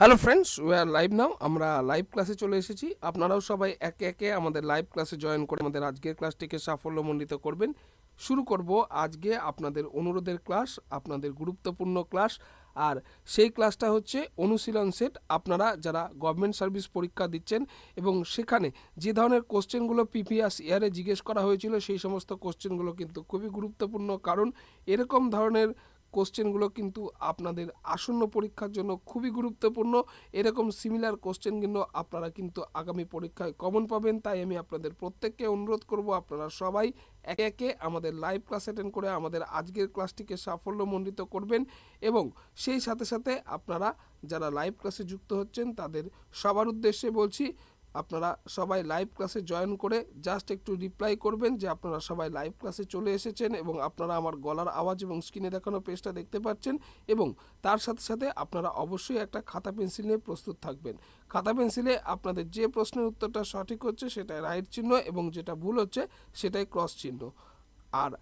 Hello friends we are live now আমরা live ক্লাসে চলে এসেছি। আপনারাও সবাই একে একে আমাদের লাইভ ক্লাসে জয়েন করে আমাদের আজকের ক্লাসটিকে সাফল্যমণ্ডিত করবেন। শুরু করব আজকে আপনাদের অনুরোধের ক্লাস আপনাদের গুরুত্বপূর্ণ ক্লাস আর সেই ক্লাসটা হচ্ছে অনুশীলন সেট আপনারা যারা গভর্নমেন্ট সার্ভিস পরীক্ষা দিচ্ছেন এবং সেখানে যে ধরনের কোশ্চেনগুলো পিপিএস ইয়ারে জিজ্ঞেস করা হয়েছিল, সেই সমস্ত কোশ্চেনগুলো কিন্তু খুবই গুরুত্বপূর্ণ। কারণ এরকম ধরনের কোশ্চেনগুলো কিন্তু আপনাদের আসন্ন পরীক্ষার জন্য খুবই গুরুত্বপূর্ণ। এরকম সিমিলার কোশ্চেন কিন্তু আপনারা কিন্তু আগামী পরীক্ষায় কমন পাবেন। তাই আমি আপনাদের প্রত্যেককে অনুরোধ করব, আপনারা সবাই একে একে আমাদের লাইভ ক্লাস অ্যাটেন্ড করে আমাদের আজকের ক্লাসটিকে সাফল্যমণ্ডিত করবেন এবং সেই সাথে সাথে আপনারা যারা লাইভ ক্লাসে যুক্ত হচ্ছেন, তাদের সবার উদ্দেশ্যে বলছি আপনারা সবাই লাইভ ক্লাসে জয়েন করে জাস্ট একটু রিপ্লাই করবেন যে আপনারা সবাই লাইভ ক্লাসে চলে এসেছেন এবং আপনারা আমার গলার আওয়াজ এবং স্ক্রিনে দেখানো পেজটা দেখতে পাচ্ছেন এবং তার সাথে সাথে আপনারা অবশ্যই একটা খাতা পেন্সিল নিয়ে প্রস্তুত থাকবেন। খাতা পেন্সিলে আপনাদের যে প্রশ্নের উত্তরটা সঠিক হচ্ছে সেটাই রাইট চিহ্ন এবং যেটা ভুল হচ্ছে সেটাই ক্রস চিহ্ন। আর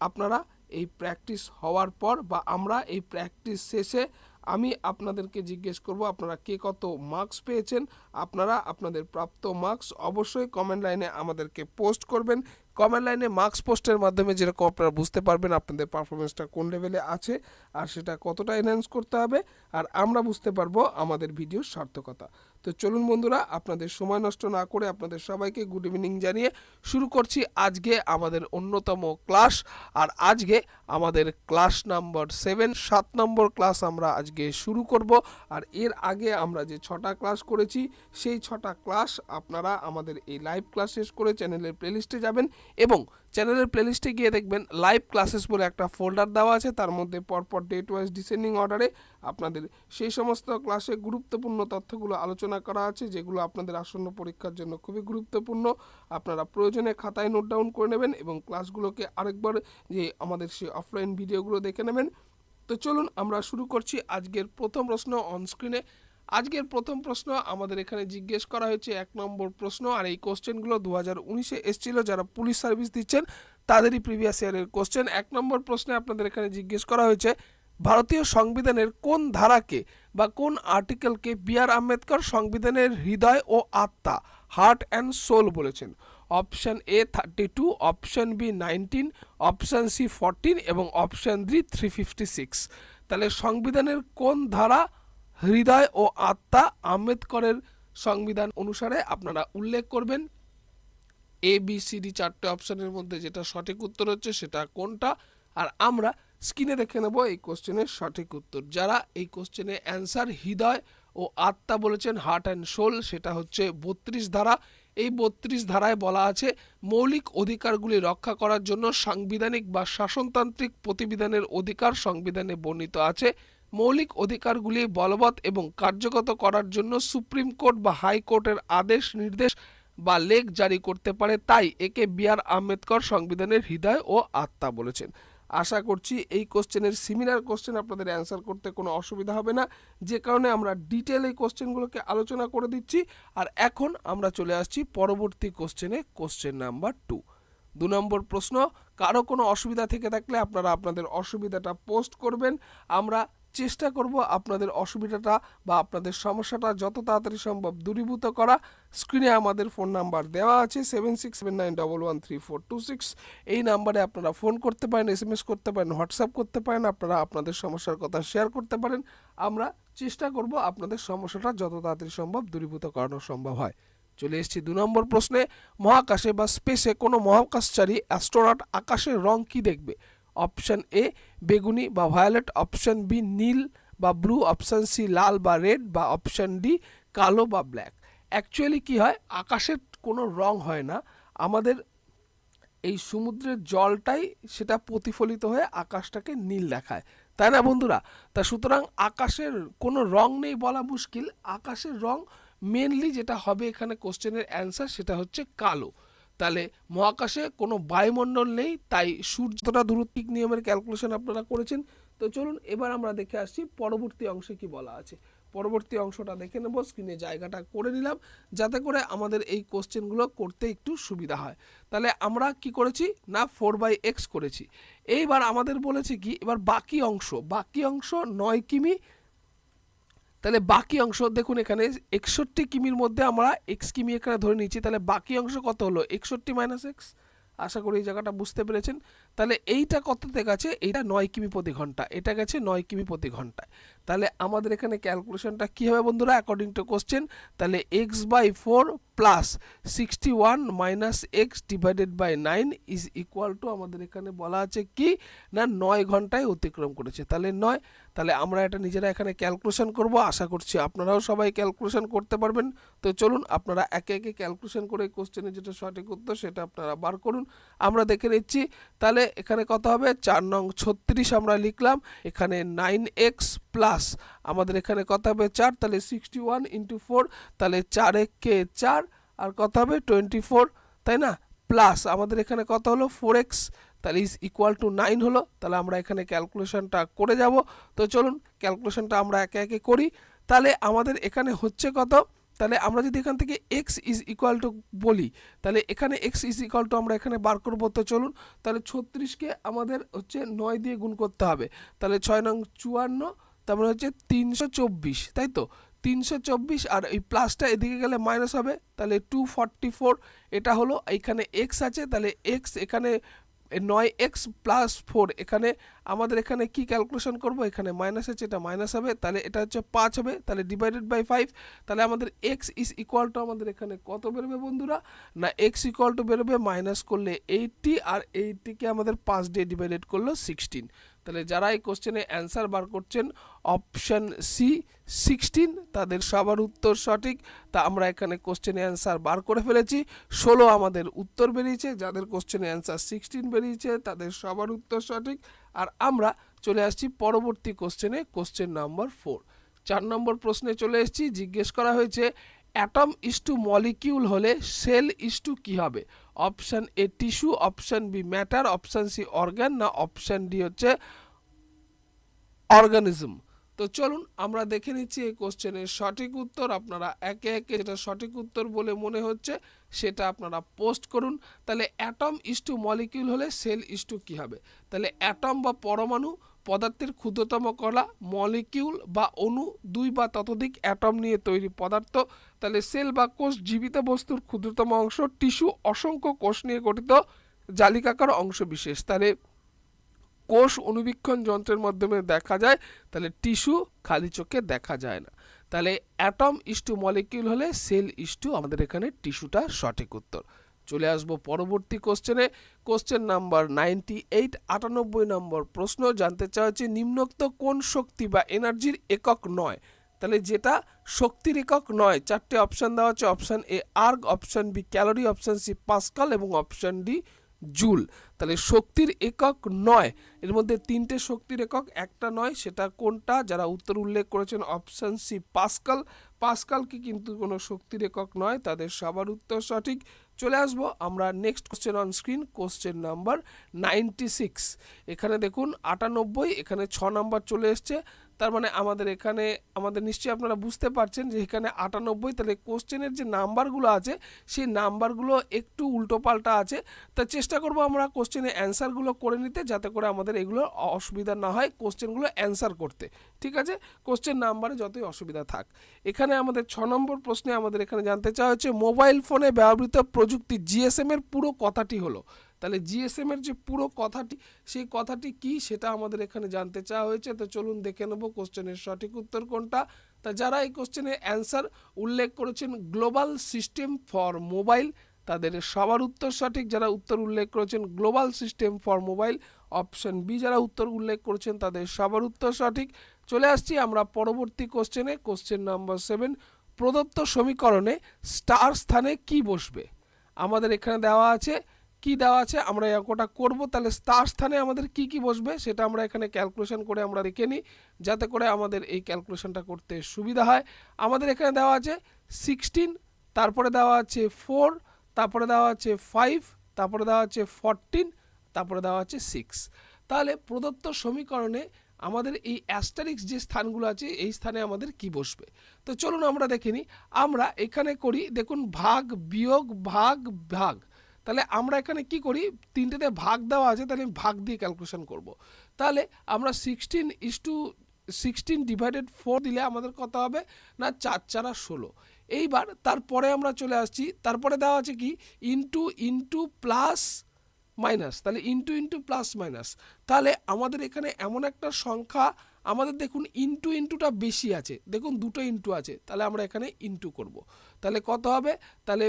আপনারা এই প্র্যাকটিস হওয়ার পর বা আমরা এই প্র্যাকটিস শেষে আমি আপনাদেরকে জিজ্ঞেস করব, আপনারা কে কত মার্কস পেয়েছেন? আপনারা আপনাদের প্রাপ্ত মার্কস অবশ্যই কমেন্ট লাইনে আমাদেরকে পোস্ট করবেন। কমেন্ট লাইনে মার্কস পোস্টের মাধ্যমে যেরকম আপনারা বুঝতে পারবেন আপনাদের পারফরমেন্সটা কোন লেভেলে আছে আর সেটা কতটা এনহ্যান্স করতে হবে আর আমরা বুঝতে পারব আমাদের ভিডিওর সার্থকতা। তো চলুন বন্ধুরা, আপনাদের সময় নষ্ট না করে আপনাদের সবাইকে গুড ইভিনিং জানিয়ে শুরু করছি আজকে আমাদের অন্যতম ক্লাস আর আজকে আমাদের ক্লাস নাম্বার সেভেন সাত নম্বর ক্লাস আমরা আজকে শুরু করব আর এর আগে আমরা যে ছটা ক্লাস করেছি, সেই ছটা ক্লাস আপনারা আমাদের এই লাইভ ক্লাস শেষ করে চ্যানেলের প্লেলিস্টে যাবেন। এবং চ্যানেলের প্লেলিস্টে গিয়ে দেখবেন লাইভ ক্লাসেস বলে একটা ফোল্ডার দেওয়া আছে। তার মধ্যে পরপর ডেট ওয়াইজ ডিসেন্ডিং অর্ডারে আপনাদের সেই সমস্ত ক্লাসে গুরুত্বপূর্ণ তথ্যগুলো আলোচনা করা আছে, যেগুলো আপনাদের আসন্ন পরীক্ষার জন্য খুবই গুরুত্বপূর্ণ। আপনারা প্রয়োজনে খাতায় নোট ডাউন করে নেবেন এবং ক্লাসগুলোকে আরেকবার যে আমাদের সেই অফলাইন ভিডিওগুলো দেখে নেবেন। তো চলুন আমরা শুরু করছি আজকের প্রথম প্রশ্ন অন স্ক্রিনে আজকের প্রথম প্রশ্ন আমাদের এখানে জিজ্ঞেস করা হয়েছে, এক নম্বর প্রশ্ন, আর এই কোশ্চেনগুলো দু হাজার উনিশে এসেছিল, যারা পুলিশ সার্ভিস দিচ্ছেন তাদেরই প্রিভিয়াস ইয়ারের কোশ্চেন। এক নম্বর প্রশ্নে আপনাদের এখানে জিজ্ঞেস করা হয়েছে, ভারতীয় সংবিধানের কোন ধারাকে বা কোন আর্টিকেলকে বি আর আম্বেদকর সংবিধানের হৃদয় ও আত্মা, হার্ট অ্যান্ড সোল বলেছেন? Option A thirty two, option B nineteen, option C fourteen এবং option D three fifty six. তাহলে সংবিধানের কোন ধারা হৃদয় ও আত্মা আম্বেদকরের সংবিধান অনুসারে আপনারা উল্লেখ করবেন। এ বি সি ডি চারটে অপশনের মধ্যে যেটা সঠিক উত্তর হচ্ছে সেটা কোনটা? আর আমরা স্ক্রিনে দেখে নেব এই কোশ্চেনের সঠিক উত্তর। যারা এই কোশ্চেনের অ্যান্সার হৃদয় ও আত্মা বলেছেন, হার্ট অ্যান্ড সোল, সেটা হচ্ছে বত্রিশ ধারা। এই বত্রিশ ধারায় বলা আছে, মৌলিক অধিকারগুলি রক্ষা করার জন্য সাংবিধানিক বা শাসনতান্ত্রিক প্রতিবিধানের অধিকার সংবিধানে বর্ণিত আছে। মৌলিক অধিকারগুলি বলবৎ এবং কার্যগত করার জন্য সুপ্রিম কোর্ট বা হাইকোর্টের আদেশ, নির্দেশ বা লেখ জারি করতে পারে। তাই একে বি আর আম্বেদকর সংবিধানের হৃদয় ও আত্মা বলেছেন। আশা করছি এই কোশ্চেনের সিমিলার কোশ্চেন আপনাদের অ্যান্সার করতে কোনো অসুবিধা হবে না। যে কারণে আমরা ডিটেল এই কোশ্চেনগুলোকে আলোচনা করে দিচ্ছি। আর এখন আমরা চলে আসছি পরবর্তী কোশ্চেনে, কোশ্চেন নাম্বার টু দু নম্বর প্রশ্ন, কারও কোনো অসুবিধা থেকে থাকলে আপনারা আপনাদের অসুবিধাটা পোস্ট করবেন। আমরা চেষ্টা করব আপনাদের অসুবিধাটা বা আপনাদের সমস্যাটা যত তাড়াতাড়ি সম্ভব দূরীভূত করা। স্ক্রিনে আমাদের ফোন নাম্বার দেওয়া আছে seven six seven nine double one three four two six এই নাম্বারে আপনারা ফোন করতে পারেন এস এম এস করতে পারেন হোয়াটসঅ্যাপ করতে পারেন, আপনারা আপনাদের সমস্যার কথা শেয়ার করতে পারেন। আমরা চেষ্টা করব আপনাদের সমস্যাটা যত তাড়াতাড়ি সম্ভব দূরীভূত করানো সম্ভব হয়। চলে এসেছি দু নম্বর প্রশ্নে, মহাকাশে বা স্পেসে কোনো মহাকাশচারী অ্যাস্ট্রোনট আকাশের রং কি দেখবে? অপশন এ বেগুনি বা ভায়োলেট, অপশান বি নীল বা ব্লু, অপশন সি লাল বা রেড বা অপশন ডি কালো বা ব্ল্যাক। অ্যাকচুয়ালি কি হয়, আকাশের কোনো রং হয় না। আমাদের এই সমুদ্রের জলটাই সেটা প্রতিফলিত হয়ে আকাশটাকে নীল দেখায়। তাই না বন্ধুরা? তা সুতরাং আকাশের কোনো রং নেই বলা মুশকিল। আকাশের রং মেনলি যেটা হবে এখানে কোশ্চেনের অ্যান্সার সেটা হচ্ছে কালো। তাহলে মহাকাশে কোনো বায়ুমণ্ডল নেই, তাই সূর্যটা দূরত্বিক নিয়মের ক্যালকুলেশন আপনারা করেছেন। তো চলুন এবার আমরা দেখে আসছি পরবর্তী অংশে কি বলা আছে। পরবর্তী অংশটা দেখে নেব স্ক্রিনে জায়গাটা করে নিলাম, যাতে করে আমাদের এই কোশ্চেনগুলো করতে একটু সুবিধা হয়। তাহলে আমরা কি করেছি? না ফোর বাই এক্স করেছি। এইবার আমাদের বলেছে কি, এবার বাকি অংশ বাকি অংশ নয় কিমি তাহলে বাকি অংশ দেখুন এখানে, একষট্টি কিমির মধ্যে আমরা এক্স কিমি এখানে ধরে নিচ্ছি, তাহলে বাকি অংশ কত হলো? একষট্টি মাইনাস এক্স আশা করি এই জায়গাটা বুঝতে পেরেছেন। তাহলে এইটা কততে গেছে এইটা নয় কিমি প্রতি ঘণ্টা। এটা গেছে নয় কিমি প্রতি ঘন্টায়। তাহলে আমাদের এখানে ক্যালকুলেশনটা কী হবে বন্ধুরা? অ্যাকর্ডিং টু কোশ্চেন তাহলে x by four plus sixty one minus x divided by nine is equal to আমাদের এখানে বলা আছে কি? না, নয় ঘন্টায় অতিক্রম করেছে। তাহলে নয়, তাহলে আমরা এটা নিজেরা এখানে ক্যালকুলেশন করব। আশা করছি আপনারাও সবাই ক্যালকুলেশন করতে পারবেন। তো চলুন, আপনারা একে একে ক্যালকুলেশন করে কোশ্চেনের যেটা সঠিক উত্তর সেটা আপনারা বার করুন। আমরা দেখে নিচ্ছি, তাহলে এখানে কত হবে? চার নং ছত্রিশ আমরা লিখলাম। এখানে নাইন এক্স প্লাস আমাদের এখানে কত হবে চার, তাহলে সিক্সটি ওয়ান ইন্টু ফোর তাহলে চার কে চার, আর কত হবে টোয়েন্টি ফোর তাই না? প্লাস আমাদের এখানে কত হলো ফোর এক্স তাহলে ইজ ইকুয়াল টু নাইন হলো, তাহলে আমরা এখানে ক্যালকুলেশনটা করে যাব। তো চলুন ক্যালকুলেশনটা আমরা একে একে করি। তাহলে আমাদের এখানে হচ্ছে কত? তাহলে আমরা যদি এখান থেকে এক্স ইজ ইকুয়াল টু বলি, তাহলে এখানে এক্স ইজ ইকুয়াল টু আমরা এখানে বার করব। তো চলুন, তাহলে ছত্রিশকে আমাদের হচ্ছে নয় দিয়ে গুণ করতে হবে। তাহলে ছয় নং চুয়ান্ন তার মানে হচ্ছে তিনশো চব্বিশ, তাই তো? তিনশো চব্বিশ আর এই প্লাসটা এদিকে গেলে মাইনাস হবে, তাহলে টু ফর্টি ফোর এটা হলো এখানে এক্স আছে, তাহলে এক্স এখানে নয় এক্স প্লাস ফোর এখানে আমাদের এখানে কি ক্যালকুলেশন করব? এখানে মাইনাস আছে, এটা মাইনাস হবে, তাহলে এটা হচ্ছে পাঁচ হবে, তাহলে ডিভাইডেড বাই ফাইভ তাহলে আমাদের এক্স ইজ ইকুয়াল টু আমাদের এখানে কত বেরোবে বন্ধুরা? না এক্স ইকুয়াল টু বেরোবে মাইনাস করলে এইটটি আর এইটটিকে আমাদের পাঁচ দিয়ে ডিভাইডেড করল সিক্সটিন তাহলে যারা এই কোশ্চেনে অ্যান্সার বার করছেন অপশন সি সিক্সটিন তাদের সবার উত্তর সঠিক। তা আমরা এখানে কোশ্চেনে অ্যান্সার বার করে ফেলেছি। ষোলো আমাদের উত্তর বেরিয়েছে, যাদের কোশ্চেনে অ্যান্সার সিক্সটিন বেরিয়েছে, তাদের সবার উত্তর সঠিক। আর আমরা চলে আসছি পরবর্তী কোশ্চেনে কোশ্চেন নাম্বার ফোর চার নম্বর প্রশ্নে চলে এসেছি, জিজ্ঞেস করা হয়েছে অ্যাটম ইস টু মলিকিউল হলে সেল ইস টু কী হবে? Option A tissue option B matter option C organ না অপশান ডি হচ্ছে অর্গানিজম তো চলুন আমরা দেখে নিচ্ছি এই কোশ্চেনের সঠিক উত্তর। আপনারা একে একে যেটা সঠিক উত্তর বলে মনে হচ্ছে, সেটা আপনারা পোস্ট করুন। তাহলে অ্যাটম ইস টু মলিকিউল হলে সেল ইস টু কী হবে? তাহলে অ্যাটম বা পরমাণু পদার্থের ক্ষুদ্রতম কলা মলিকিউল বা অণু দুই বা ততোধিক অ্যাটম নিয়ে তৈরি পদার্থ। তাহলে সেল বা কোষ জীবিত বস্তুর ক্ষুদ্রতম অংশ টিস্যু অসংখ্য কোষ নিয়ে গঠিত, জালিকাকার অংশ বিশেষ। তাহলে কোষ অনুবীক্ষণ যন্ত্রের মাধ্যমে দেখা যায়, তাহলে টিস্যু খালি চোখে দেখা যায় না। তাহলে অ্যাটম ইস্টু মলিকিউল হলে সেল ইস্টু আমাদের এখানে টিস্যুটা সঠিক উত্তর। চলে আসব পরবর্তী কোশ্চেনে। কোশ্চেন নাম্বার নাইনটি এইট, আটানব্বই নম্বর প্রশ্ন জানতে চাওয়া হচ্ছে নিম্নোক্ত কোন শক্তি বা এনার্জির একক নয়? তাহলে যেটা শক্তির একক নয়, চারটে অপশান দেওয়া আছে, option A erg, option B calorie, option C pascal এবং অপশান ডি জুল। তাহলে শক্তির একক নয়, এর মধ্যে তিনটে শক্তির একক, একটা নয়, সেটা কোনটা? যারা উত্তর উল্লেখ করেছেন, অপশান সি পাস্কাল। পাস্কাল কি কিন্তু কোনো শক্তির একক নয়, তাদের সবার উত্তর সঠিক। চলে আসব। আমরা next question on screen question number ninety six এখানে দেখুন আটানব্বই, এখানে ছ নাম্বার চলে এসছে। তার মানে আমাদের এখানে, আমাদের নিশ্চয়ই আপনারা বুঝতে পারছেন যে এখানে আটানব্বই, তাহলে কোশ্চেনের যে নাম্বারগুলো আছে, সেই নাম্বারগুলো একটু উল্টোপাল্টা আছে। তা চেষ্টা করব আমরা কোশ্চেনের অ্যান্সারগুলো করে নিতে, যাতে করে আমাদের এগুলো অসুবিধা না হয় কোশ্চেনগুলো অ্যান্সার করতে। ঠিক আছে? কোশ্চেন নাম্বারে যতই অসুবিধা থাক। এখানে আমাদের ছ নম্বর প্রশ্নে আমাদের এখানে জানতে চাওয়া হচ্ছে, মোবাইল ফোনে ব্যবহৃত প্রযুক্তি জিএসএম এর পুরো কথাটি হলো। তাহলে জিএসএম এর যে পুরো কথাটি, সেই কথাটি কি সেটা আমাদের এখানে জানতে চাওয়া হয়েছে। তো চলুন দেখে নেব কোশ্চেনের সঠিক উত্তর কোনটা। তা যারা এই কোশ্চেনের অ্যান্সার উল্লেখ করেছেন গ্লোবাল সিস্টেম ফর মোবাইল তাদের সবার উত্তর সঠিক। যারা উত্তর উল্লেখ করেছেন global system for mobile option B যারা উত্তর উল্লেখ করেছেন তাদের সবার উত্তর সঠিক। চলে আসছি আমরা পরবর্তী কোশ্চেনে কোশ্চেন নাম্বার সেভেন প্রদত্ত সমীকরণে স্টার স্থানে কি বসবে? আমাদের এখানে দেওয়া আছে কি দেওয়া আছে, আমরা এই অঙ্কটা করব। তাহলে তার স্থানে আমাদের কি কি বসবে, সেটা আমরা এখানে ক্যালকুলেশন করে আমরা দেখে নিই, যাতে করে আমাদের এই ক্যালকুলেশনটা করতে সুবিধা হয়। আমাদের এখানে দেওয়া আছে সিক্সটিন তারপরে দেওয়া আছে ফোর তারপরে দেওয়া আছে ফাইভ তারপরে দেওয়া আছে ফরটিন তারপরে দেওয়া আছে সিক্স তাহলে প্রদত্ত সমীকরণে আমাদের এই অ্যাস্টারিক্স যে স্থানগুলো আছে, এই স্থানে আমাদের কি বসবে? তো চলুন আমরা দেখে নিই। আমরা এখানে করি, দেখুন, ভাগ, বিয়োগ, ভাগ ভাগ। তাহলে আমরা এখানে কি করি? তিনটেতে ভাগ দেওয়া আছে, তাহলে আমি ভাগ দিয়ে ক্যালকুলেশন করব। তাহলে আমরা sixteen is to sixteen divided four দিলে আমাদের কত হবে? না, চার চারা ষোলো। এইবার তারপরে আমরা চলে আসছি, তারপরে দেওয়া আছে কি? ইন্টু ইন্টু প্লাস মাইনাস তাহলে ইন্টু ইন্টু প্লাস মাইনাস তাহলে আমাদের এখানে এমন একটা সংখ্যা, আমাদের দেখুন ইন্টু ইন্টুটা বেশি আছে। দেখুন দুটো ইন্টু আছে, তাহলে আমরা এখানে ইন্টু করব। তাহলে কত হবে? তাহলে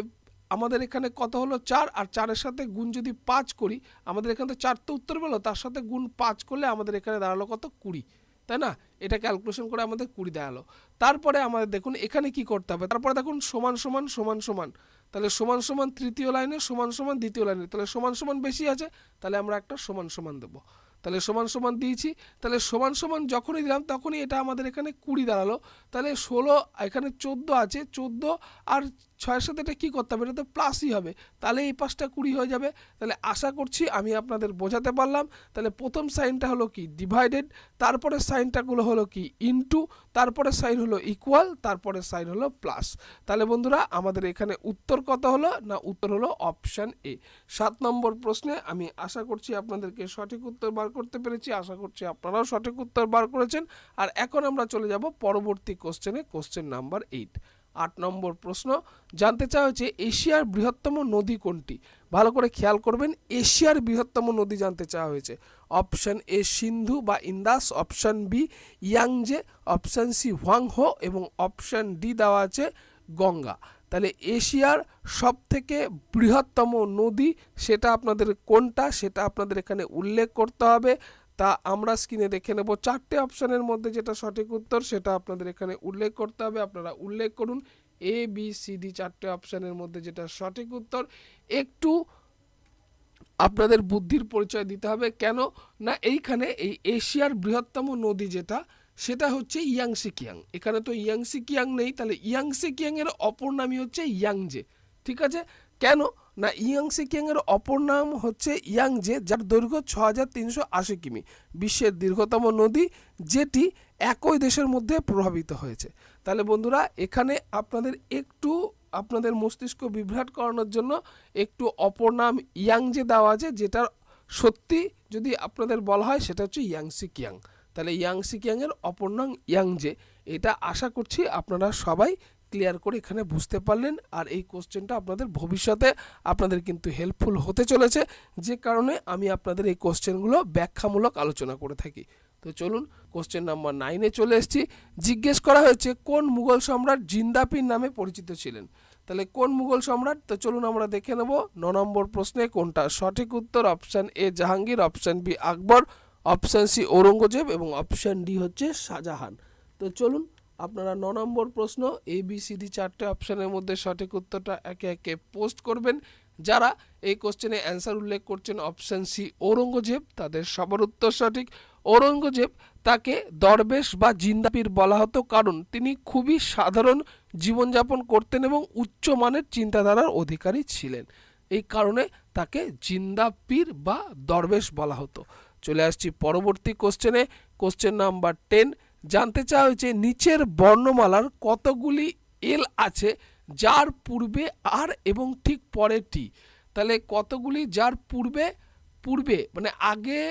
আমাদের এখানে কত হলো? চার, আর চারের সাথে গুণ যদি পাঁচ করি, আমাদের এখানে তো চার তো উত্তর পেল, তার সাথে গুণ পাঁচ করলে আমাদের এখানে দাঁড়াল কত? কুড়ি, তাই না? এটা ক্যালকুলেশন করে আমাদের কুড়ি দাঁড়াল। তারপরে আমাদের দেখুন, এখানে কি করতে হবে? তারপরে দেখুন, সমান সমান সমান সমান। তাহলে সমান সমান তৃতীয় লাইনে, সমান সমান দ্বিতীয় লাইনে। তাহলে সমান সমান বেশি আছে, তাহলে আমরা একটা সমান সমান দেবো। তাহলে সমান সমান দিয়েছি। তাহলে সমান সমান যখনই দিলাম, তখনই এটা আমাদের এখানে কুড়ি দাঁড়াল। তাহলে ষোলো, এখানে চোদ্দ আছে, চোদ্দ আর ছয়ের সাথে এটা কী করতে হবে? এটা তো প্লাসই হবে। তাহলে এই পাঁচটা কুড়ি হয়ে যাবে। তাহলে আশা করছি আমি আপনাদের বোঝাতে পারলাম। তাহলে প্রথম সাইনটা হলো কি? ডিভাইডেড তারপরে সাইনটাগুলো হলো কি? ইনটু তারপরে সাইন হলো ইকুয়াল তারপরে সাইন হলো প্লাস তাহলে বন্ধুরা, আমাদের এখানে উত্তর কত হলো? না, উত্তর হলো অপশান এ সাত নম্বর প্রশ্নে আমি আশা করছি আপনাদেরকে সঠিক উত্তর বার করতে পেরেছি। আশা করছি আপনারাও সঠিক উত্তর বার করেছেন। আর এখন আমরা চলে যাব পরবর্তী কোশ্চেনে কোশ্চেন নাম্বার এইট আট নম্বর প্রশ্ন। জানতে চাওয়া হচ্ছে এশিয়ার বৃহত্তম নদী কোনটি? ভালো করে খেয়াল করবেন, এশিয়ার বৃহত্তম নদী জানতে চাওয়া হয়েছে। অপশান এ সিন্ধু বা Indus, option B Yangtze, option C Hwang Ho এবং অপশান ডি দেওয়া আছে গঙ্গা। তাহলে এশিয়ার সব থেকে বৃহত্তম নদী, সেটা আপনাদের কোনটা? সেটা আপনাদের এখানে উল্লেখ করতে হবে। তা আমরা স্ক্রিনে দেখে নেব। চারটে অপশানের মধ্যে যেটা সঠিক উত্তর, সেটা আপনাদের এখানে উল্লেখ করতে হবে। আপনারা উল্লেখ করুন। এ বি সি ডি চারটে অপশানের মধ্যে যেটা সঠিক উত্তর। একটু আপনাদের বুদ্ধির পরিচয় দিতে হবে। কেন? না, এইখানে এই এশিয়ার বৃহত্তম নদী যেটা, সেটা হচ্ছে ইয়াংসি কিয়াং এখানে তো ইয়াংসি কিয়াং নেই। তাহলে ইয়াংসি কিয়াং এর অপর নামই হচ্ছে ইয়াংজে। ঠিক আছে? কেন? না ইয়াংসি কিয়াং এর অপর নাম হচ্ছে ইয়াংজে যার দৈর্ঘ্য ছ হাজার তিনশো আশি কিমি। বিশ্বের দীর্ঘতম নদী, যেটি একই দেশের মধ্যে প্রভাবিত হয়েছে। তাহলে বন্ধুরা, এখানে আপনাদের একটু, আপনাদের মস্তিষ্ক বিভ্রাট করানোর জন্য একটু অপর নাম ইয়াংজে দেওয়া আছে, যেটার সত্যি যদি আপনাদের বলা হয়, সেটা হচ্ছে ইয়াংসি কিয়াং তাহলে ইয়াংসি কিয়াংয়ের অপর নাম ইয়াংজে এটা আশা করছি আপনারা সবাই ক্লিয়ার করে এখানে বুঝতে পারলেন আর এই কোশ্চেনটা আপনাদের ভবিষ্যতে আপনাদের কিন্তু হেল্পফুল হতে চলেছে। যে কারণে আমি আপনাদের এই কোশ্চেনগুলো ব্যাখ্যামূলক আলোচনা করে থাকি। তো চলুন কোশ্চেন নাম্বার নাইনে চলে এসেছি। জিজ্ঞেস করা হয়েছে, কোন মুঘল সম্রাট জিন্দাপির নামে পরিচিত ছিলেন? তাহলে কোন মুঘল সম্রাট? তো চলুন আমরা দেখে নেব। ন নম্বর প্রশ্নে কোনটা? সঠিক উত্তর option A Jahangir option B Akbar option C Aurangzeb এবং অপশান ডি হচ্ছে শাহজাহান। তো চলুন আপনারা ন নম্বর প্রশ্ন এ বি সি ডি চারটে অপশানের মধ্যে সঠিক উত্তরটা একে একে পোস্ট করবেন। যারা এই কোশ্চেনে অ্যান্সার উল্লেখ করছেন অপশান সি ঔরঙ্গজেব, তাদের সবার উত্তর সঠিক। ঔরঙ্গজেব তাকে দরবেশ বা জিন্দাপীর বলা হতো কারণ তিনি খুবই সাধারণ জীবনযাপন করতেন এবং উচ্চমানের চিন্তাধারার অধিকারী ছিলেন। এই কারণে তাকে জিন্দাপীর বা দরবেশ বলা হতো। চলে আসছি পরবর্তী কোশ্চেনে কোশ্চেন নাম্বার টেন জানতে চাওয়া হয়েছে নিচের বর্ণমালার কতগুলি এল আছে যার পূর্বে আর এবং ঠিক পরে টি তাহলে কতগুলি যার পূর্বে পূর্বে মানে আগে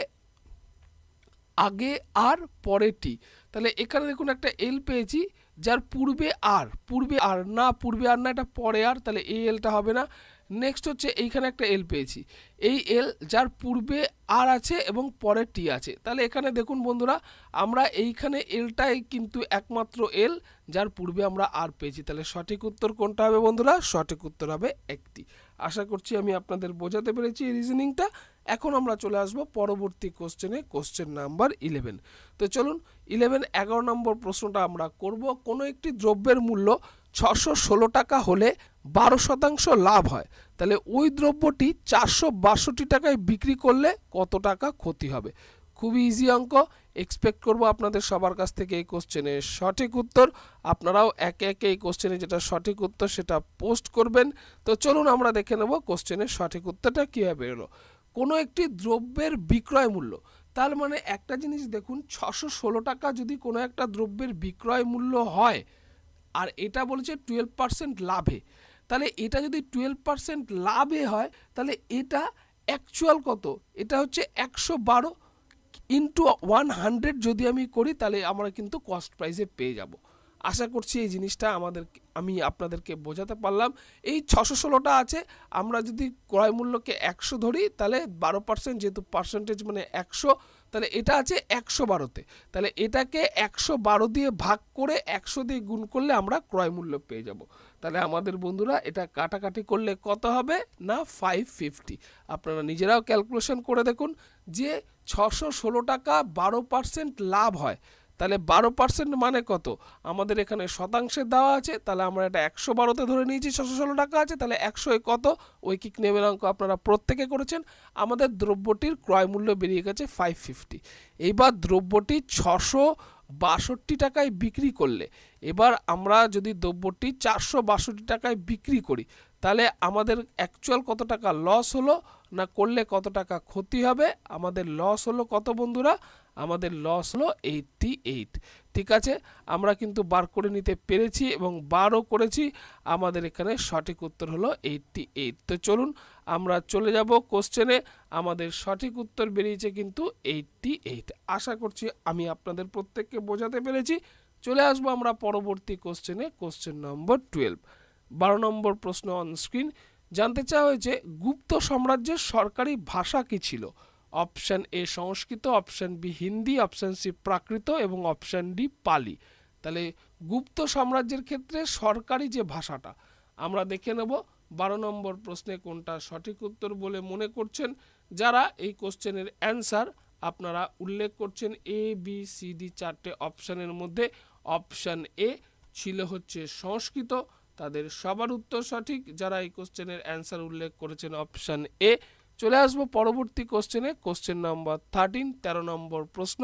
আগে আর পরে টি তাহলে এখানে দেখুন একটা এল পেয়েছি, যার পূর্বে আর পূর্বে আর না, পূর্বে আর না, এটা পরে আর, তাহলে এই এলটা হবে না। নেক্সট হচ্ছে এইখানে একটা এল পেয়েছি। এই এল যার পূর্বে আর আছে এবং পরে টি আছে। তাহলে এখানে দেখুন বন্ধুরা, আমরা এইখানে এলটাই কিন্তু একমাত্র এল যার পূর্বে আমরা আর পেয়েছি। তাহলে সঠিক উত্তর কোনটা হবে বন্ধুরা? সঠিক উত্তর হবে একটি। আশা করছি আমি আপনাদের বোঝাতে পেরেছি এই রিজনিংটা এখন আমরা চলে আসব পরবর্তী কোশ্চেনে কোশ্চেন নাম্বার ইলেভেন তো চলুন ইলেভেন এগারো নম্বর প্রশ্নটা আমরা করব। কোনো একটি দ্রব্যের মূল্য ছশো ষোলো টাকা হলে বারো শতাংশ লাভ হয়। তাহলে ওই দ্রব্যটি চারশো বাষট্টি টাকায় বিক্রি করলে কত টাকা ক্ষতি হবে? খুবই ইজি অঙ্ক। এক্সপেক্ট করব আপনাদের সবার কাছ থেকে এই কোশ্চেনের সঠিক উত্তর। আপনারাও একে একে এই কোশ্চেনে যেটা সঠিক উত্তর সেটা পোস্ট করবেন। তো চলুন আমরা দেখে নেব কোশ্চেনের সঠিক উত্তরটা কীভাবে বেরোলো কোনো একটি দ্রব্যের বিক্রয় মূল্য, তার মানে একটা জিনিস দেখুন, ছশো ষোলো টাকা যদি কোনো একটা দ্রব্যের বিক্রয় মূল্য হয়, আর এটা বলেছে টুয়েলভ পার্সেন্ট লাভে তাহলে এটা যদি টুয়েলভ পার্সেন্ট লাভে হয়, তাহলে এটা অ্যাকচুয়াল কত? এটা হচ্ছে একশো বারো ইন্টু ওয়ান হান্ড্রেড যদি আমি করি, তাহলে আমরা কিন্তু কস্ট প্রাইসে পেয়ে যাব। আশা করছি এই জিনিসটা আমাদের, আমি আপনাদেরকে বোঝাতে পারলাম। এই ছশো ষোলোটা আছে, আমরা যদি ক্রয় মূল্যকে একশো ধরি, তাহলে বারো পার্সেন্ট যেহেতু পার্সেন্টেজ মানে একশো, তাহলে এটা আছে একশো বারোতে। তাহলে এটাকে একশো বারো দিয়ে ভাগ করে একশো দিয়ে গুণ করলে আমরা ক্রয় মূল্য পেয়ে যাব। তাহলে আমাদের বন্ধুরা এটা কাটাকাটি করলে কত হবে? না ফাইভ ফিফটি আপনারা নিজেরাও ক্যালকুলেশন করে দেখুন যে ছশো ষোলো টাকা বারো পার্সেন্ট লাভ হয়। তাহলে বারো পার্সেন্ট মানে কত? আমাদের এখানে শতাংশে দেওয়া আছে, তাহলে আমরা এটা একশো বারোতে ধরে নিয়েছি ছশো ষোলো টাকা আছে, তাহলে একশো কত? ঐকিক নেমের অঙ্ক আপনারা প্রত্যেকে করেছেন। আমাদের দ্রব্যটির ক্রয় মূল্য বেরিয়ে গেছে ফাইভ ফিফটি এইবার দ্রব্যটি ছশো বাষট্টি টাকায় বিক্রি করলে, এবার আমরা যদি দ্রব্যটি চারশো বাষট্টি টাকায় বিক্রি করি, তাহলে আমাদের অ্যাকচুয়াল কত টাকা লস হলো, না করলে কত টাকা ক্ষতি হবে, আমাদের লস হলো কত বন্ধুরা? আমাদের লস হলো এইটটি এইট ঠিক আছে? আমরা কিন্তু বার করে নিতে পেরেছি এবং বারও করেছি, আমাদের এখানে সঠিক উত্তর হলো এইটটি এইট তো চলুন আমরা চলে যাব কোশ্চেনে। আমাদের সঠিক উত্তর বেরিয়েছে কিন্তু এইটটি এইট আশা করছি আমি আপনাদের প্রত্যেককে বোঝাতে পেরেছি। চলে আসব আমরা পরবর্তী কোশ্চেনে, কোশ্চেন নম্বর টুয়েলভ বারো নম্বর প্রশ্ন অন স্ক্রিন জানতে চাওয়া হয়েছে, গুপ্ত সাম্রাজ্যের সরকারি ভাষা কি ছিল? Option A Sanskrit option B Hindi option C Prakrit এবং অপশান ডি পালি। তাহলে গুপ্ত সাম্রাজ্যের ক্ষেত্রে সরকারি যে ভাষাটা, আমরা দেখে নেব। বারো নম্বর প্রশ্নে কোনটা সঠিক উত্তর বলে মনে করছেন? যারা এই কোশ্চেনের অ্যান্সার আপনারা উল্লেখ করছেন এ বি সি ডি চারটে অপশানের মধ্যে। অপশান এ ছিল হচ্ছে সংস্কৃত, তাদের সবার উত্তর সঠিক। যারা এই কোশ্চেনের অ্যান্সার উল্লেখ করেছেন অপশান এ চলে আসব পরবর্তী কোশ্চেনে, কোশ্চেন নম্বর থার্টিন তেরো নম্বর প্রশ্ন।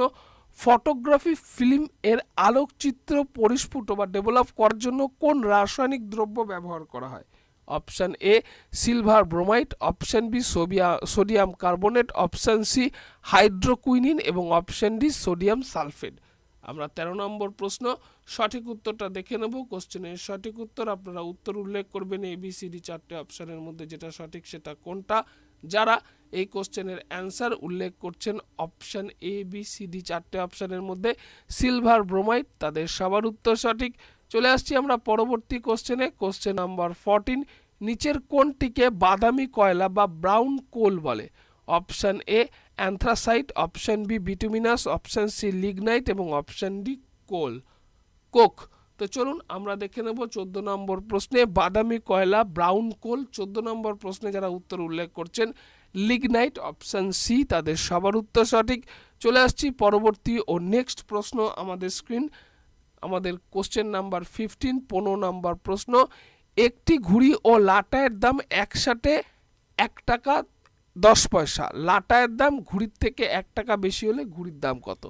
ফটোগ্রাফি ফিল্ম এর আলোকচিত্র পরিস্ফুট বা ডেভেলপ করার জন্য কোন রাসায়নিক দ্রব্য ব্যবহার করা হয়? Option A, silver bromide, option B, Sobia, sodium carbonate, option C, hydroquinone এবং অপশান ডি, সোডিয়াম সালফেট। আমরা তেরো নম্বর প্রশ্ন, সঠিক উত্তরটা দেখে নেব। কোশ্চেনের সঠিক উত্তর আপনারা উত্তর উল্লেখ করবেন এ, বি, সি, ডি চারটে অপশানের মধ্যে যেটা সঠিক সেটা কোনটা? যারা এই কোশ্চেনের অ্যান্সার উল্লেখ করছেন option A, B, C, D চারটে অপশানের মধ্যে, সিলভার ব্রোমাইড, তাদের সবার উত্তর সঠিক। চলে আসছি আমরা পরবর্তী কোশ্চেনে কোশ্চেন নাম্বার ফোরটিন নিচের কোনটিকে বাদামি কয়লা বা ব্রাউন কোল বলে? Option A anthracite option B bituminous option C lignite এবং অপশান ডি কোল কোক তো চলুন আমরা দেখে নেব চোদ্দ নম্বর প্রশ্নে বাদামি কয়লা ব্রাউন কোল চোদ্দ নম্বর প্রশ্নে যারা উত্তর উল্লেখ করছেন লিগনাইট অপশান সি তাদের সবার উত্তর সঠিক। চলে আসছি পরবর্তী ও নেক্সট প্রশ্ন আমাদের স্ক্রিন আমাদের কোশ্চেন নাম্বার ফিফটিন পনেরো নাম্বার প্রশ্ন, একটি ঘুড়ি ও লাটায়ের দাম একসাথে এক টাকা দশ পয়সা। লাটায়ের দাম ঘুড়ির থেকে এক টাকা বেশি হলে ঘুড়ির দাম কত?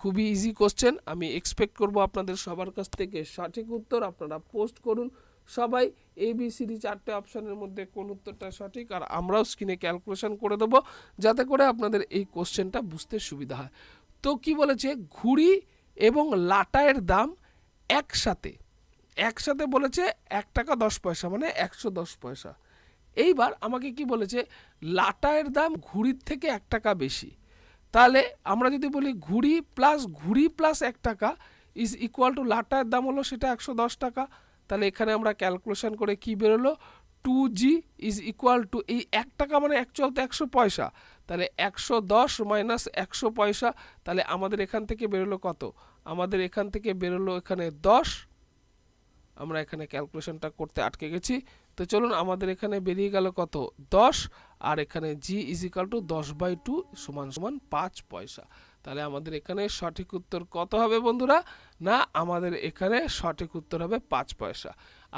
খুবই ইজি কোশ্চেন আমি এক্সপেক্ট করব আপনাদের সবার কাছ থেকে সঠিক উত্তর, আপনারা পোস্ট করুন। সবাই এ বি সি ডি চারটে অপশানের মধ্যে কোন উত্তরটা সঠিক, আর আমরাও স্ক্রিনে ক্যালকুলেশন করে দেবো, যাতে করে আপনাদের এই কোশ্চেনটা বুঝতে সুবিধা হয়। তো কি বলেছে? ঘুড়ি এবং লাটায়ের দাম একসাথে। একসাথে বলেছে এক টাকা দশ পয়সা মানে একশো দশ পয়সা। এইবার আমাকে কি বলেছে? লাটায়ের দাম ঘুড়ির থেকে এক টাকা বেশি। তাহলে আমরা যদি বলি ঘুড়ি প্লাস ঘুড়ি প্লাস এক টাকা ইজ ইকুয়াল টু লাটায়ের দাম হলো সেটা একশো দশ টাকা। তাহলে এখানে আমরা ক্যালকুলেশন করে কি বেরোলো? Two g is equal to এই এক টাকা মানে অ্যাকচুয়াল তো একশো পয়সা। তাহলে একশো দশ মাইনাস একশো পয়সা, তাহলে আমাদের এখান থেকে বেরোলো কত? আমাদের এখান থেকে বেরোলো এখানে দশ। আমরা এখানে ক্যালকুলেশনটা করতে আটকে গেছি। তো চলুন, আমাদের এখানে বেরিয়ে গেল কত? দশ। আর এখানে জি ইজিক্যাল টু দশ বাই টু সমান সমান পাঁচ পয়সা। তাহলে আমাদের এখানে সঠিক উত্তর কত হবে বন্ধুরা? না, আমাদের এখানে সঠিক উত্তর হবে পাঁচ পয়সা।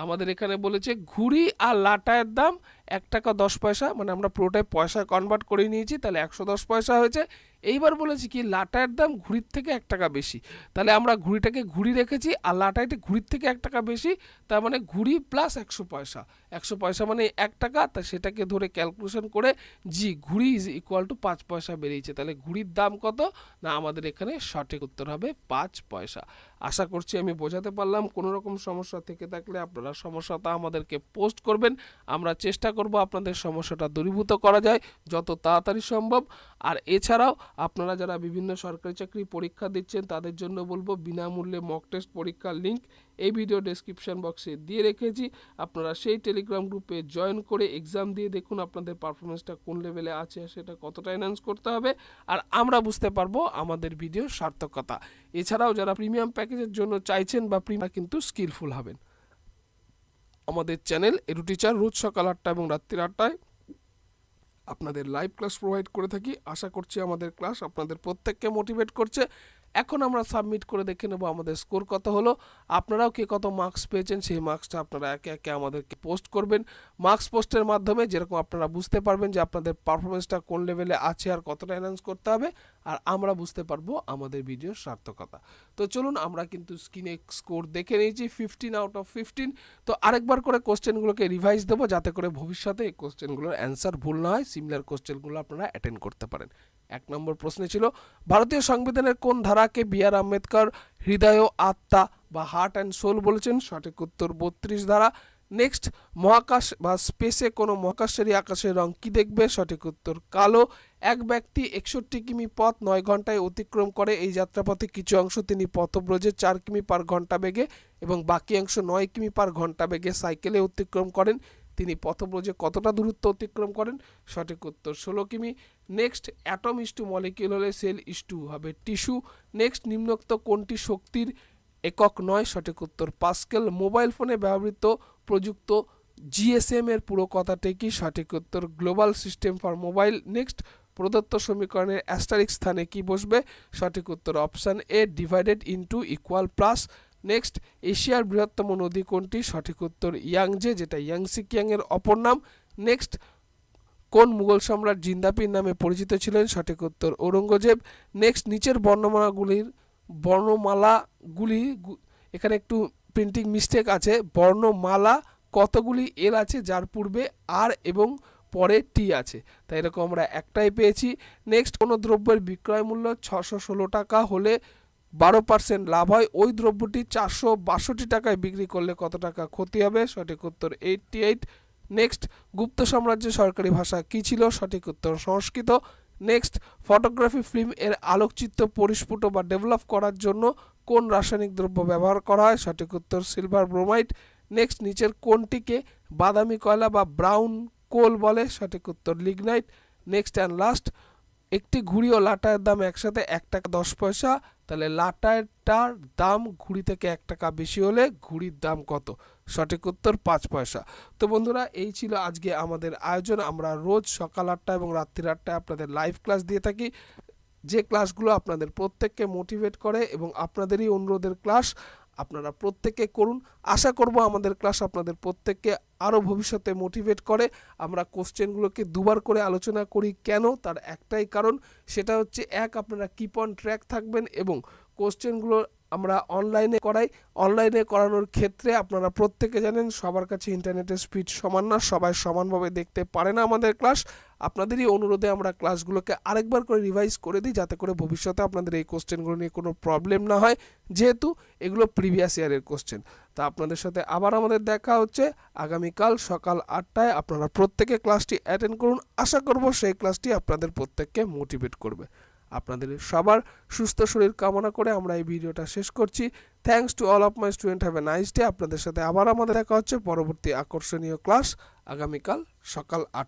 আমাদের এখানে বলেছে ঘুড়ি আর লাটায়ের দাম এক টাকা দশ পয়সা মানে আমরা পুরোটাই পয়সা কনভার্ট করে নিয়েছি, তাহলে একশো দশ পয়সা হয়েছে। এইবার বলেছি কি লাটায়ের দাম ঘুড়ির থেকে এক টাকা বেশি। তাহলে আমরা ঘুড়িটাকে ঘুড়ি রেখেছি, আর লাটাইতে ঘুড়ির থেকে এক টাকা বেশি, তার মানে ঘুড়ি প্লাস একশো পয়সা। একশো পয়সা মানে এক টাকা, তা সেটাকে ধরে ক্যালকুলেশন করে, জি, ঘুড়ি ইজ ইকুয়াল টু পাঁচ পয়সা বেরিয়েছে। তাহলে ঘুড়ির দাম কত? না, আমাদের এখানে সঠিক উত্তর হবে পাঁচ পয়সা। আশা করছি আমি বোঝাতে পারলাম। কোনো রকম সমস্যা থেকে থাকলে আপনারা সমস্যাটা আমাদেরকে পোস্ট করবেন। আমরা চেষ্টা করব, আপনাদের সমস্যাটা দূরীভূত করা যায় যত তাড়াতাড়ি সম্ভব। আর এছাড়াও আপনারা যারা বিভিন্ন সরকারি চাকরি পরীক্ষা দিচ্ছেন, তাদের জন্য বলব বিনামূল্যে মক টেস্ট পরীক্ষার লিঙ্ক এই ভিডিও ডেসক্রিপশন বক্সে দিয়ে রেখেছি। আপনারা সেই টেলিগ্রাম গ্রুপে জয়েন করে এক্সাম দিয়ে দেখুন আপনাদের পারফরমেন্সটা কোন লেভেলে আছে সেটা কতটা এনহান্স করতে হবে। আর আমরা বুঝতে পারব আমাদের ভিডিওর সার্থকতা। এছাড়াও যারা প্রিমিয়াম প্যাকেজের জন্য চাইছেন বা প্রিমিয়াম কিন্তু স্কিলফুল হবেন। আমাদের চ্যানেল এডু টিচার রোজ সকাল আটটা এবং রাত্রির আটটায়। আপনাদের লাইভ ক্লাস প্রোভাইড করে থাকি। আশা করছি আমাদের ক্লাস আপনাদের প্রত্যেককে মোটিভেট করছে। এখন আমরা সাবমিট করে দেখে নেব আমাদের স্কোর কত হলো। আপনারাও কে কত মার্কস পেয়েছেন, সেই মার্কসটা আপনারা একে একে আমাদেরকে পোস্ট করবেন। মার্কস পোস্টের মাধ্যমে যেরকম আপনারা বুঝতে পারবেন যে আপনাদের পারফরমেন্সটা কোন লেভেলে আছে আর কতটা এনহান্স করতে হবে, আর আমরা বুঝতে পারব আমাদের ভিডিওর সার্থকতা। তো চলুন আমরা কিন্তু স্ক্রিনে স্কোর দেখে নিয়েছি ফিফটিন আউট অফ ফিফটিন তো আরেকবার করে কোশ্চেনগুলোকে রিভাইজ দেবো, যাতে করে ভবিষ্যতে এই কোশ্চেনগুলোর অ্যান্সার ভুল না হয়। সিমিলার কোশ্চেনগুলো আপনারা অ্যাটেন্ড করতে পারেন। এক নম্বর প্রশ্নে ছিল, ভারতীয় সংবিধানের কোন ধারাকে বি আর আম্বেদকর হৃদয়, আত্মা বা হার্ট অ্যান্ড সোল বলেছেন? সঠিক উত্তর বত্রিশ ধারা। নেক্সট মহাকাশ বা স্পেসে কোনো মহাকাশেরই আকাশের রং কি দেখবে? সঠিক উত্তর, কালো। এক ব্যক্তি একষট্টি কিমি পথ নয় ঘন্টায় অতিক্রম করে, এই যাত্রাপথে কিছু অংশ তিনি পথব্রজে চার কিমি পার ঘণ্টা বেগে এবং বাকি অংশ নয় কিমি পার ঘণ্টা বেগে সাইকেলে অতিক্রম করেন। তিনি পথব্রজে কতটা দূরত্ব অতিক্রম করেন? সঠিক উত্তর ষোলো কিমি। Next, atom is to molecule হলে সেল ইস্টু হবে টিস্যু। নেক্সট, নিম্নোক্ত কোনটি শক্তির একক নয়? সঠিক উত্তর পাস্কেল। মোবাইল ফোনে ব্যবহৃত প্রযুক্ত জিএসএম এর পুরো কথাটি কি? সঠিক উত্তর global system for mobile. Next, প্রদত্ত সমীকরণের অ্যাস্টারিক স্থানে কি বসবে? সঠিক উত্তর option A, divided into equal plus next এশিয়ার বৃহত্তম নদী কোনটি? সঠিক উত্তর ইয়াংজে, যেটা ইয়াংসি কিয়াংয়ের অপর নাম। নেক্সট কোন মুঘল সম্রাট জিন্দাপির নামে পরিচিত ছিলেন? সঠিক উত্তর ঔরঙ্গজেব। নেক্সট নিচের বর্ণমালাগুলির বর্ণমালাগুলি এখানে একটু প্রিন্টিং মিস্টেক আছে। বর্ণমালা কতগুলি এল আছে? যার পূর্বে আর এবং পরে টি আছে। তাই এরকম আমরা একটাই পেয়েছি। নেক্সট কোনো দ্রব্যের বিক্রয় মূল্য ছশো ষোলো টাকা হলে বারো পার্সেন্ট লাভ হয়। ওই দ্রব্যটি চারশো বাষট্টি টাকায় বিক্রি করলে কত টাকা ক্ষতি হবে? সঠিক উত্তর এইটটি এইট নেক্সট গুপ্ত সাম্রাজ্যের সরকারি ভাষা কী ছিল? সঠিক উত্তর সংস্কৃত। নেক্সট ফটোগ্রাফি ফিল্ম এর আলোকচিত্র পরিস্ফুট বা ডেভেলপ করার জন্য কোন রাসায়নিক দ্রব্য ব্যবহার করা হয়? সঠিক উত্তর সিলভার ব্রোমাইড নেক্সট নিচের কোনটিকে বাদামি কয়লা বা ব্রাউন কোল বলে। সঠিক উত্তর লিগনাইট নেক্সট অ্যান্ড লাস্ট একটি ঘুড়ি ও লাটায়ের দাম একসাথে এক টাকা দশ পয়সা, তাহলে লাটায়েরটার দাম ঘুড়ি থেকে এক টাকা বেশি হলে ঘুড়ির দাম কত? সঠিক উত্তর পাঁচ পয়সা। তো বন্ধুরা, এই ছিল আজকে আমাদের আয়োজন। আমরা রোজ সকাল আটটা এবং রাত্রির আটটায় আপনাদের লাইভ ক্লাস দিয়ে থাকি। যে ক্লাসগুলো আপনাদের প্রত্যেককে মোটিভেট করে এবং আপনাদেরই অনুরোধের ক্লাস আপনারা প্রত্যেকে করুন। আশা করব আমাদের ক্লাস আপনাদের প্রত্যেককে আরও ভবিষ্যতে মোটিভেট করে। আমরা কোশ্চেনগুলোকে দুবার করে আলোচনা করি কেন? তার একটাই কারণ, সেটা হচ্ছে এক, আপনারা কিপ অন ট্র্যাক থাকবেন এবং কোশ্চেনগুলো আমরা অনলাইনে করাই। অনলাইনে করানোর ক্ষেত্রে আপনারা প্রত্যেকে জানেন, সবার কাছে ইন্টারনেটের স্পিড সমান না, সবাই সমানভাবে দেখতে পারে না আমাদের ক্লাস আপনাদেরই অনুরোধে আমরা ক্লাসগুলোকে আরেকবার করে রিভাইজ করে দিই, যাতে করে ভবিষ্যতে আপনাদের এই কোশ্চেনগুলো নিয়ে কোনো প্রবলেম না হয়, যেহেতু এগুলো প্রিভিয়াস ইয়ারের কোশ্চেন তা আপনাদের সাথে আবার আমাদের দেখা হচ্ছে। আগামীকাল সকাল আটটায় আপনারা প্রত্যেকে ক্লাসটি অ্যাটেন্ড করুন। আশা করব সেই ক্লাসটি আপনাদের প্রত্যেককে মোটিভেট করবে। আপনাদের সবার সুস্থ শরীর কামনা করে আমরা এই ভিডিওটা শেষ করছি। Thanks to all of my student have a nice day আপনাদের সাথে আবার আমাদের দেখা হচ্ছে। পরবর্তী আকর্ষণীয় ক্লাস আগামীকাল সকাল আট